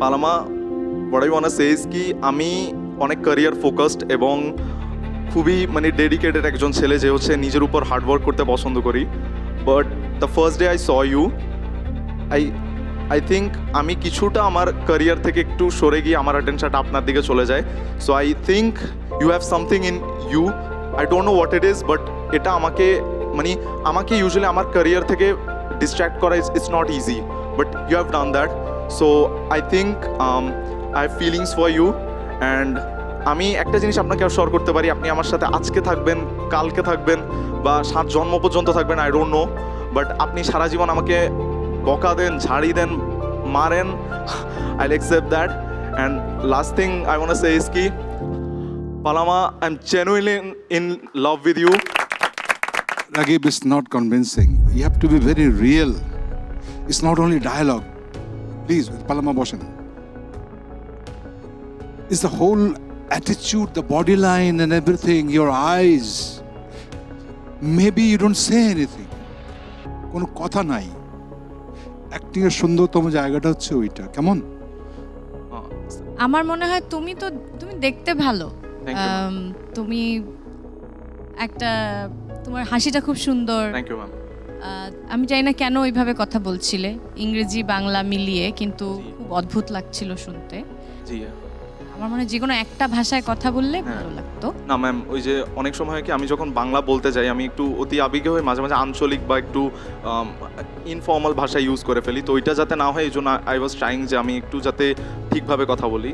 Panama বড়াই ওয়ানা সেজ কি আমি অনেক ক্যারিয়ার ফোকাসড এবং খুবই মানে ডেডিকেটেড একজন ছেলে যে হচ্ছে নিজের উপর হার্ডওয়ার্ক করতে পছন্দ করি। But the first day I saw you I I think আমি কিছুটা আমার ক্যারিয়ার থেকে একটু সরে গিয়ে আমার অ্যাটেনশনটা আপনার দিকে চলে যায়। So I think you have something in you I don't know what it is but এটা আমাকে মানে আমাকে ইউজুয়ালি আমার ক্যারিয়ার থেকে ডিস্ট্র্যাক্ট করা is it's not easy but you have done that so I think I have feelings for you and আমি একটা জিনিস আপনাকে অ্যাশোর করতে পারি আপনি আমার সাথে আজকে থাকবেন, কালকে থাকবেন বা সাত জন্ম পর্যন্ত থাকবেন আই ডোন্ট নো বাট আপনি সারা জীবন আমাকে বকা দেন, ঝাড়ি দেন, মারেন I accept that and last thing I want say is কি, Panama I am genuinely in love with you Ragib is not convincing. You have to be very real. It's not only dialogue. Please Panama বসেন is the whole অ্যাটিচিউড the body line and everything your eyes may be you don't say anything কোনো কথা নাই। অ্যাক্টিংয়ের সুন্দরতম জায়গাটা হচ্ছে ওইটা। কেমন? আমার মনে হয় তুমি তো তুমি দেখতে ভালো। তুমি একটা তোমার হাসিটা খুব সুন্দর। থ্যাংক ইউ ম্যাম আমি জানি না কেন ওইভাবে কথা বলছিলে। ইংরেজি বাংলা মিলিয়ে কিন্তু খুব অদ্ভুত লাগছিল শুনতে। জি। আমার মনে হয় যে কোনো একটা ভাষায় কথা বললে হ্যাঁ। ভালো লাগতো। না ম্যাম ওই যে অনেক সময় কি আমি যখন বাংলা বলতে যাই আমি একটু অতি আবেগে হয়ে মাঝে মাঝে আঞ্চলিক বা একটু ইনফর্মাল ভাষা ইউজ করে ফেলি। তো ওইটা যাতে না হয় এই জন্য আই ওয়াজ ট্রাইং যে আমি একটু যাতে ঠিকভাবে কথা বলি।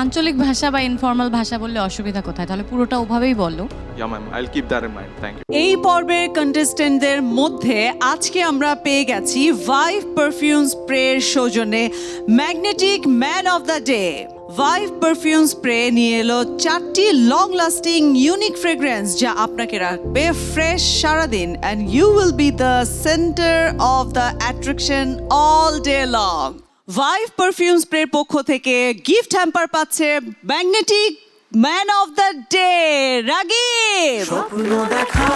আঞ্চলিক ভাষা বা ইনফর্মাল ভাষা বললে অসুবিধা কোথায়? তাহলে পুরোটা ওভাবেই বলো। Yeah ma'am I keep that in mind thank you এই পর্বের কন্টেস্টেন্টদের মধ্যে আজকে আমরা পেয়ে গেছি ভাইভ পারফিউম স্প্রের সৌজন্যে magnetic man of the day Vibe perfume spray নিয়ে এলো চারটি লং লাস্টিং ইউনিক ফ্রেগ্রেন্স যা আপনাকে রাখবে ফ্রেশ সারাদিন and you will be the centre of the attraction all day long Vibe perfume স্প্রের পক্ষ থেকে গিফট হ্যাম্পার পাচ্ছে magnetic man of the day Ragib. দেখা